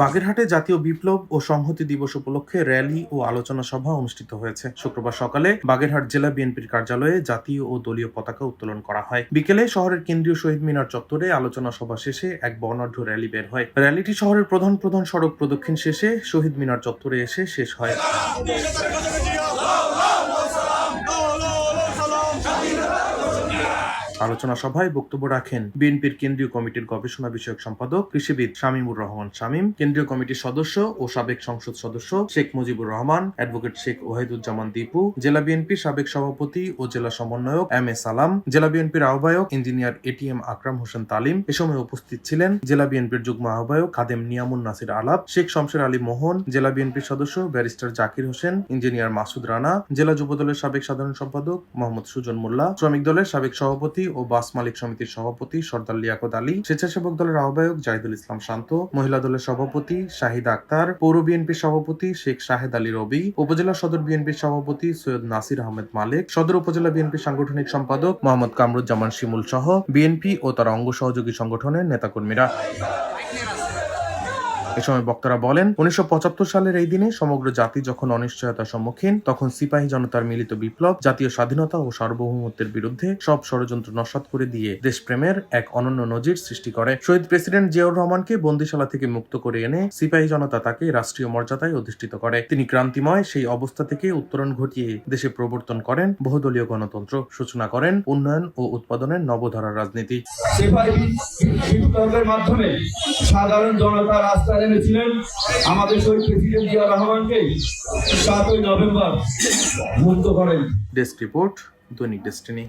বাগেরহাটে জাতীয় বিপ্লব ও সংহতি দিবস উপলক্ষে র্যালি ও আলোচনা সভা অনুষ্ঠিত হয়েছে। শুক্রবার সকালে বাগেরহাট জেলা বিএনপির কার্যালয়ে জাতীয় ও দলীয় পতাকা উত্তোলন করা হয়। বিকেলে শহরের কেন্দ্রীয় শহীদ মিনার চত্বরে আলোচনা সভা শেষে এক বর্ণাঢ্য র্যালি বের হয়। র্যালিটি শহরের প্রধান প্রধান সড়ক প্রদক্ষিণ শেষে শহীদ মিনার চত্বরে এসে শেষ হয়। আলোচনা সভায় বক্তব্য রাখেন বিএনপির কেন্দ্রীয় কমিটির গবেষণা বিষয়ক সম্পাদক কৃষিবিদ শামীমুর রহমান শামীম, কেন্দ্রীয় কমিটির সদস্য ও সাবেক সংসদ সদস্য শেখ মুজিবুর রহমান, অ্যাডভোকেট শেখ ওয়াহিদুজ্জামান দীপু, জেলা বিএনপির সাবেক সভাপতি ও জেলা সমন্বয়ক এম এ সালাম, জেলা বিএনপির আহ্বায়ক ইঞ্জিনিয়ার এটিএম আকরাম হোসেন তালিম, এ সময় উপস্থিত ছিলেন জেলা বিএনপির যুগ্ম আহ্বায়ক খাদেম নিয়ামুন নাসির আলাপ, শেখ শমশের আলী মোহন, জেলা বিএনপির সদস্য ব্যারিস্টার জাকির হোসেন, ইঞ্জিনিয়ার মাসুদ রানা, জেলা যুবদলের সাবেক সাধারণ সম্পাদক মোহাম্মদ সুজন মোল্লা, শ্রমিক দলের সাবেক সভাপতি ও বাস মালিক সমিতির সভাপতি সর্দার লিয়াকত আলী, স্বেচ্ছাসেবক দলের আহ্বায়ক জাহিদুল ইসলাম শান্ত, মহিলা দলের সভাপতি শাহিদ আক্তার, পৌর বিএনপির সভাপতি শেখ শাহেদ আলী রবি, উপজেলা সদর বিএনপির সভাপতি সৈয়দ নাসির আহমেদ মালিক, সদর উপজেলা বিএনপি সাংগঠনিক সম্পাদক মোহাম্মদ কামরুজ্জামান শিমুল সহ বিএনপি ও তার অঙ্গ সহযোগী সংগঠনের নেতাকর্মীরা। এ সময় বক্তারা বলেন, উনিশশো পঁচাত্তর সালের এই দিনে সমগ্র জাতি যখন অনিশ্চয়তার সম্মুখীন, তখন সিপাহী জনতার মিলিত বিপ্লব, জাতীয় স্বাধীনতা ও সার্বভৌমত্বের বিরুদ্ধে সব ষড়যন্ত্র নস্বাত করে দিয়ে দেশপ্রেমের এক অনন্য নজির সৃষ্টি করে। শহীদ প্রেসিডেন্ট জিয়াউর রহমানকে বন্দিশালা থেকে মুক্ত করে এনে সিপাহী জনতা তাকে রাষ্ট্রীয় মর্যাদায় অধিষ্ঠিত করে। তিনি ক্রান্তিময় সেই অবস্থা থেকে উত্তরণ ঘটিয়ে দেশে প্রবর্তন করেন বহুদলীয় গণতন্ত্র, সূচনা করেন উন্নয়ন ও উৎপাদনের নবধারার রাজনীতি। মাধ্যমে সাধারণ জনতা রাস্তায় নেমেছিলেন আমাদের শহীদ প্রেসিডেন্ট জিয়া রহমানকে সাতই নভেম্বর মুক্ত করেন। ডেস্ক রিপোর্ট দৈনিক ডেস্টিনি।